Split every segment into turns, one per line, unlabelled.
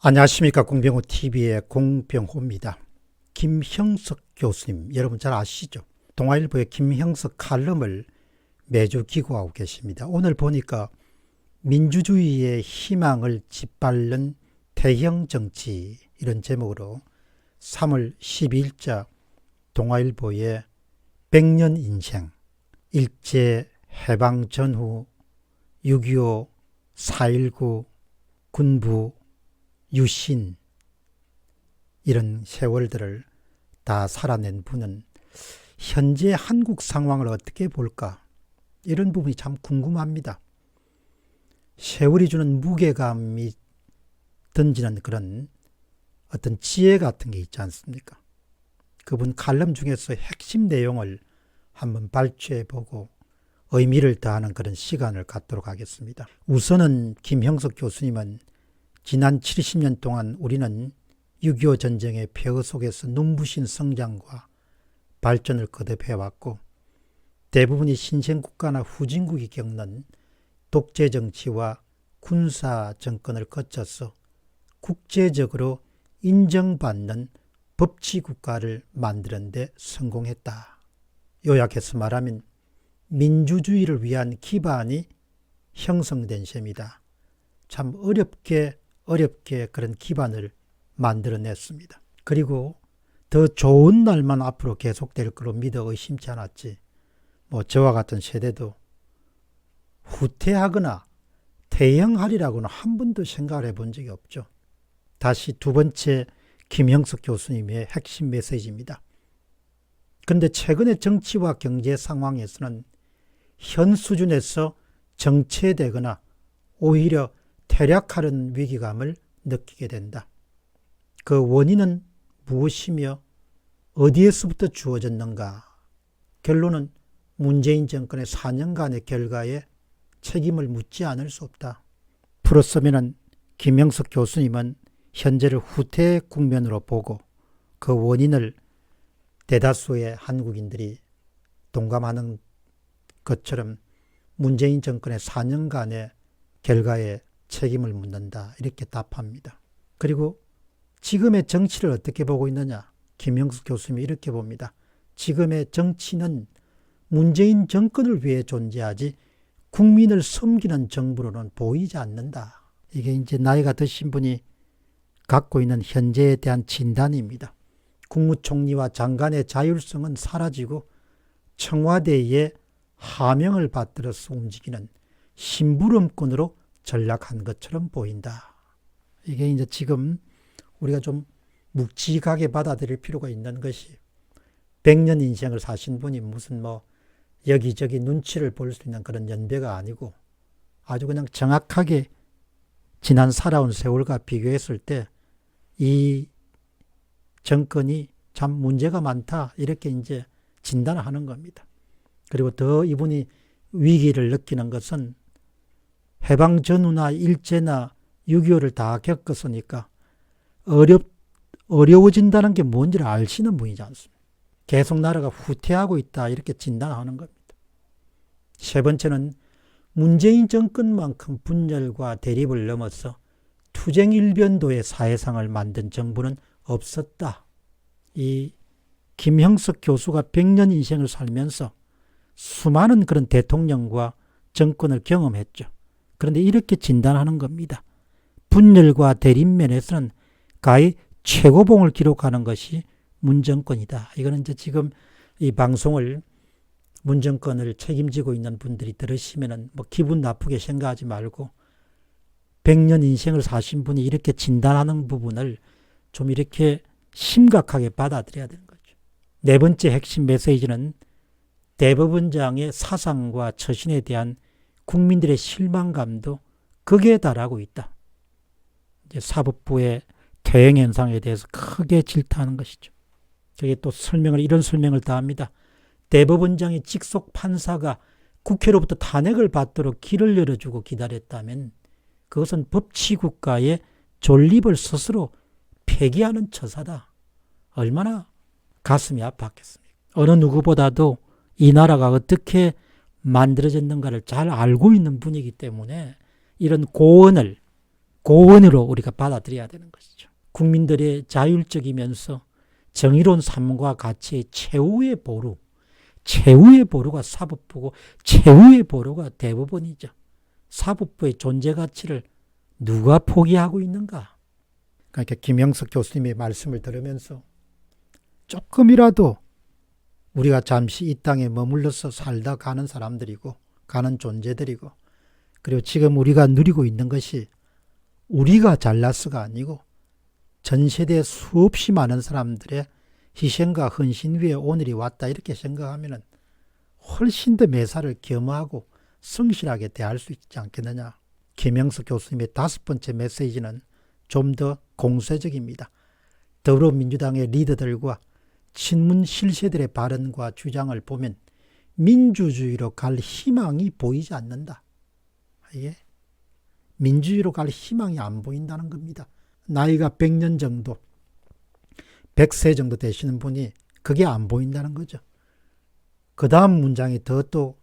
안녕하십니까 공병호 TV의 공병호입니다. 김형석 교수님 여러분 잘 아시죠? 동아일보의 김형석 칼럼을 매주 기고하고 계십니다. 오늘 보니까 민주주의의 희망을 짓밟는 대형 정치 이런 제목으로 3월 12일자 동아일보의 100년 인생 일제 해방 전후 6.25 4.19 군부 유신 이런 세월들을 다 살아낸 분은 현재 한국 상황을 어떻게 볼까 이런 부분이 참 궁금합니다. 세월이 주는 무게감이 던지는 그런 어떤 지혜 같은 게 있지 않습니까? 그분 칼럼 중에서 핵심 내용을 한번 발췌해 보고 의미를 더하는 그런 시간을 갖도록 하겠습니다. 우선은 김형석 교수님은 지난 70년 동안 우리는 6.25 전쟁의 폐허 속에서 눈부신 성장과 발전을 거듭해왔고 대부분이 신생국가나 후진국이 겪는 독재 정치와 군사 정권을 거쳐서 국제적으로 인정받는 법치 국가를 만드는 데 성공했다. 요약해서 말하면 민주주의를 위한 기반이 형성된 셈이다. 참 어렵게 어렵게 그런 기반을 만들어냈습니다. 그리고 더 좋은 날만 앞으로 계속될 거로 믿어 의심치 않았지. 뭐 저와 같은 세대도 후퇴하거나 대형하리라고는 한 번도 생각을 해본 적이 없죠. 다시 두 번째 김형석 교수님의 핵심 메시지입니다. 그런데 최근의 정치와 경제 상황에서는 현 수준에서 정체되거나 오히려 퇴락하는 위기감을 느끼게 된다. 그 원인은 무엇이며 어디에서부터 주어졌는가? 결론은 문재인 정권의 4년간의 결과에 책임을 묻지 않을 수 없다. 풀었으면 김영석 교수님은 현재를 후퇴 국면으로 보고 그 원인을 대다수의 한국인들이 동감하는 것처럼 문재인 정권의 4년간의 결과에 책임을 묻는다. 이렇게 답합니다. 그리고 지금의 정치를 어떻게 보고 있느냐? 김영수 교수님이 이렇게 봅니다. 지금의 정치는 문재인 정권을 위해 존재하지 국민을 섬기는 정부로는 보이지 않는다. 이게 이제 나이가 드신 분이 갖고 있는 현재에 대한 진단입니다. 국무총리와 장관의 자율성은 사라지고 청와대의 하명을 받들어서 움직이는 심부름꾼으로 전락한 것처럼 보인다. 이게 이제 지금 우리가 좀 묵직하게 받아들일 필요가 있는 것이 100년 인생을 사신 분이 무슨 뭐 여기저기 눈치를 볼 수 있는 그런 연배가 아니고 아주 그냥 정확하게 지난 살아온 세월과 비교했을 때 이 정권이 참 문제가 많다 이렇게 이제 진단을 하는 겁니다. 그리고 더 이분이 위기를 느끼는 것은 해방 전후나 일제나 6.25를 다 겪었으니까 어렵, 어려워진다는 게 뭔지를 알시는 분이지 않습니까? 계속 나라가 후퇴하고 있다 이렇게 진단하는 겁니다. 세 번째는 문재인 정권만큼 분열과 대립을 넘어서 투쟁 일변도의 사회상을 만든 정부는 없었다. 이 김형석 교수가 100년 인생을 살면서 수많은 그런 대통령과 정권을 경험했죠. 그런데 이렇게 진단하는 겁니다. 분열과 대립면에서는 가히 최고봉을 기록하는 것이 문정권이다. 이거는 이제 지금 이 방송을 문정권을 책임지고 있는 분들이 들으시면은 뭐 기분 나쁘게 생각하지 말고 100년 인생을 사신 분이 이렇게 진단하는 부분을 좀 이렇게 심각하게 받아들여야 되는 거죠. 네 번째 핵심 메시지는 대법원장의 사상과 처신에 대한 국민들의 실망감도 극에 달하고 있다. 이제 사법부의 퇴행 현상에 대해서 크게 질타하는 것이죠. 저게 또 설명을 이런 설명을 다 합니다. 대법원장의 직속 판사가 국회로부터 탄핵을 받도록 길을 열어주고 기다렸다면 그것은 법치국가의 존립을 스스로 폐기하는 처사다. 얼마나 가슴이 아팠겠습니까? 어느 누구보다도 이 나라가 어떻게 만들어졌는가를 잘 알고 있는 분이기 때문에 이런 고언을 고원으로 우리가 받아들여야 되는 것이죠. 국민들의 자율적이면서 정의로운 삶과 가치의 최후의 보루, 최후의 보루가 사법부고 최후의 보루가 대법원이죠. 사법부의 존재 가치를 누가 포기하고 있는가? 그러니까 김영석 교수님의 말씀을 들으면서 조금이라도 우리가 잠시 이 땅에 머물러서 살다 가는 사람들이고 가는 존재들이고 그리고 지금 우리가 누리고 있는 것이 우리가 잘났어가 아니고 전 세대 수없이 많은 사람들의 희생과 헌신 위에 오늘이 왔다 이렇게 생각하면은 훨씬 더 매사를 겸허하고 성실하게 대할 수 있지 않겠느냐. 김영석 교수님의 다섯 번째 메시지는 좀 더 공세적입니다. 더불어민주당의 리더들과 친문 실세들의 발언과 주장을 보면 민주주의로 갈 희망이 보이지 않는다. 예. 민주주의로 갈 희망이 안 보인다는 겁니다. 나이가 100년 정도, 100세 정도 되시는 분이 그게 안 보인다는 거죠. 그 다음 문장이 더 또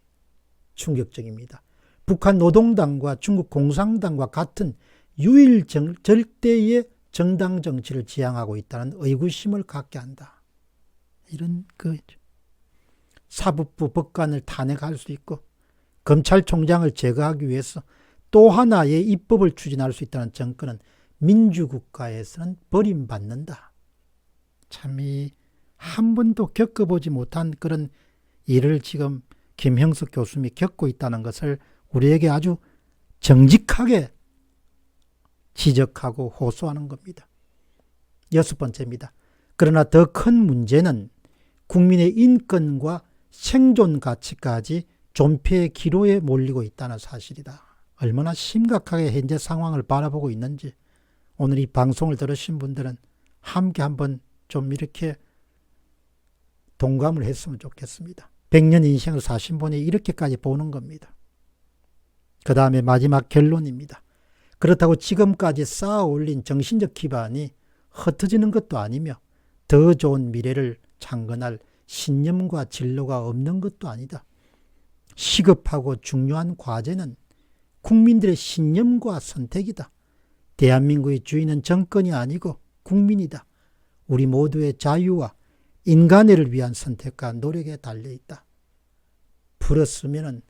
충격적입니다. 북한 노동당과 중국 공산당과 같은 유일 정, 절대의 정당 정치를 지향하고 있다는 의구심을 갖게 한다. 이런 그 사법부 법관을 탄핵할 수 있고 검찰총장을 제거하기 위해서 또 하나의 입법을 추진할 수 있다는 정권은 민주국가에서는 버림받는다. 참 이 한 번도 겪어보지 못한 그런 일을 지금 김형석 교수님이 겪고 있다는 것을 우리에게 아주 정직하게 지적하고 호소하는 겁니다. 여섯 번째입니다. 그러나 더 큰 문제는 국민의 인권과 생존 가치까지 존폐의 기로에 몰리고 있다는 사실이다. 얼마나 심각하게 현재 상황을 바라보고 있는지 오늘 이 방송을 들으신 분들은 함께 한번 좀 이렇게 동감을 했으면 좋겠습니다. 100년 인생을 사신 분이 이렇게까지 보는 겁니다. 그 다음에 마지막 결론입니다. 그렇다고 지금까지 쌓아 올린 정신적 기반이 흩어지는 것도 아니며 더 좋은 미래를 창건할 신념과 진로가 없는 것도 아니다. 시급하고 중요한 과제는 국민들의 신념과 선택이다. 대한민국의 주인은 정권이 아니고 국민이다. 우리 모두의 자유와 인간애를 위한 선택과 노력에 달려 있다. 풀었으면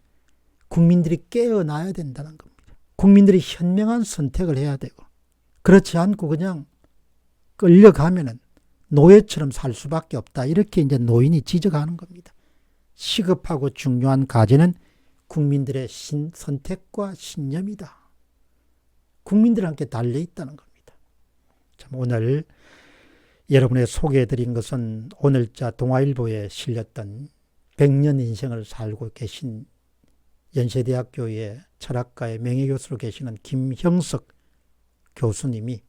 국민들이 깨어나야 된다는 겁니다. 국민들이 현명한 선택을 해야 되고 그렇지 않고 그냥 끌려가면 은 노예처럼 살 수밖에 없다. 이렇게 이제 노인이 지적하는 겁니다. 시급하고 중요한 과제는 국민들의 신, 선택과 신념이다. 국민들한테 달려 있다는 겁니다. 참 오늘 여러분의 소개해드린 것은 오늘자 동아일보에 실렸던 100년 인생을 살고 계신 연세대학교의 철학과의 명예교수로 계시는 김형석 교수님이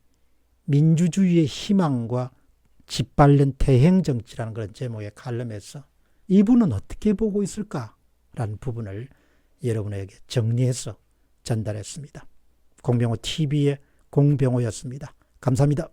민주주의의 희망과 짓밟는 대행 정치라는 그런 제목의 칼럼에서 이분은 어떻게 보고 있을까라는 부분을 여러분에게 정리해서 전달했습니다. 공병호 TV의 공병호였습니다. 감사합니다.